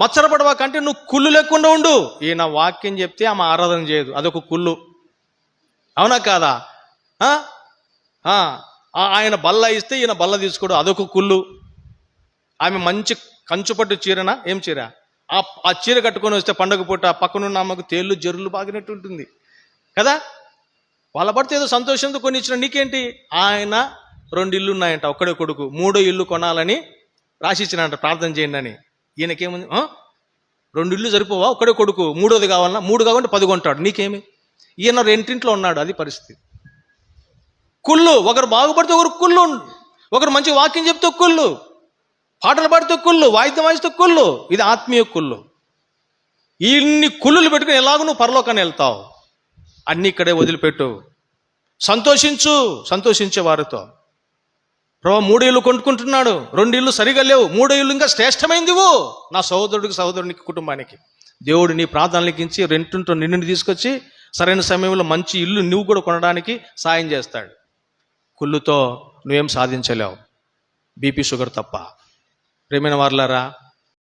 మచ్చరపడవా కంటే నువ్వు కుళ్ళు లేకుండా ఉండు. ఈయన వాక్యం చెప్తే ఆమె ఆరాధన చేయదు. అదొక కుళ్ళు. అవునా కాదా? ఆయన బల్ల ఇస్తే ఈయన బల్ల తీసుకోడు. అదొక కుళ్ళు. ఆమె మంచి కంచుపట్టు చీరన? ఏం చీర? ఆ ఆ చీర కట్టుకొని వస్తే పండగ పూట పక్కనున్న ఆమెకు తేళ్ళు జరులు బాగినట్టు ఉంటుంది. కదా? వాళ్ళ పడితే ఏదో సంతోషంతో కొన్ని ఇచ్చిన నీకేంటి? ఆయన రెండు ఇల్లు ఉన్నాయంట ఒక్కడే కొడుకు. మూడో ఇల్లు కొనాలని రాసి ఇచ్చినంట ప్రార్థన చేయండి అని. ఈయనకేముంది? రెండు ఇల్లు సరిపోవా? ఒక్కడే కొడుకు. మూడోది కావాలన్నా? మూడు కావాలంటే పది కొంటాడు. నీకేమి? ఈయన రెండింట్లో ఉన్నాడు. అది పరిస్థితి. కుళ్ళు. ఒకరు బాగుపడితే ఒకరు కుళ్ళు. ఒకరు మంచి వాక్యం చెప్తే కుళ్ళు. పాటలు పాడితే కుళ్ళు. వాయిద్యం వాయిస్తే కుళ్ళు. ఇది ఆత్మీయ కుళ్ళు. ఇన్ని కుళ్ళులు పెట్టుకుని ఎలాగో నువ్వు పరలోకాన్ని వెళ్తావు? అన్ని ఇక్కడే వదిలిపెట్టు. సంతోషించు. సంతోషించే వారితో. ప్రభా మూడు ఇల్లు కొనుక్కుంటున్నాడు. రెండు ఇల్లు సరిగా లేవు. మూడో ఇల్లు ఇంకా శ్రేష్టమైందివు నా సహోదరుడికి సహోదరునికి కుటుంబానికి. దేవుడు నీ ప్రార్థనలకి ఇచ్చి రెంటుంటో నిన్ను తీసుకొచ్చి సరైన సమయంలో మంచి ఇల్లు నువ్వు కూడా కొనడానికి సాయం చేస్తాడు. కుళ్ళుతో నువ్వేం సాధించలేవు. బీపీ షుగర్ తప్ప. ప్రేమైన వార్లారా